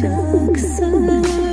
Kalacaksın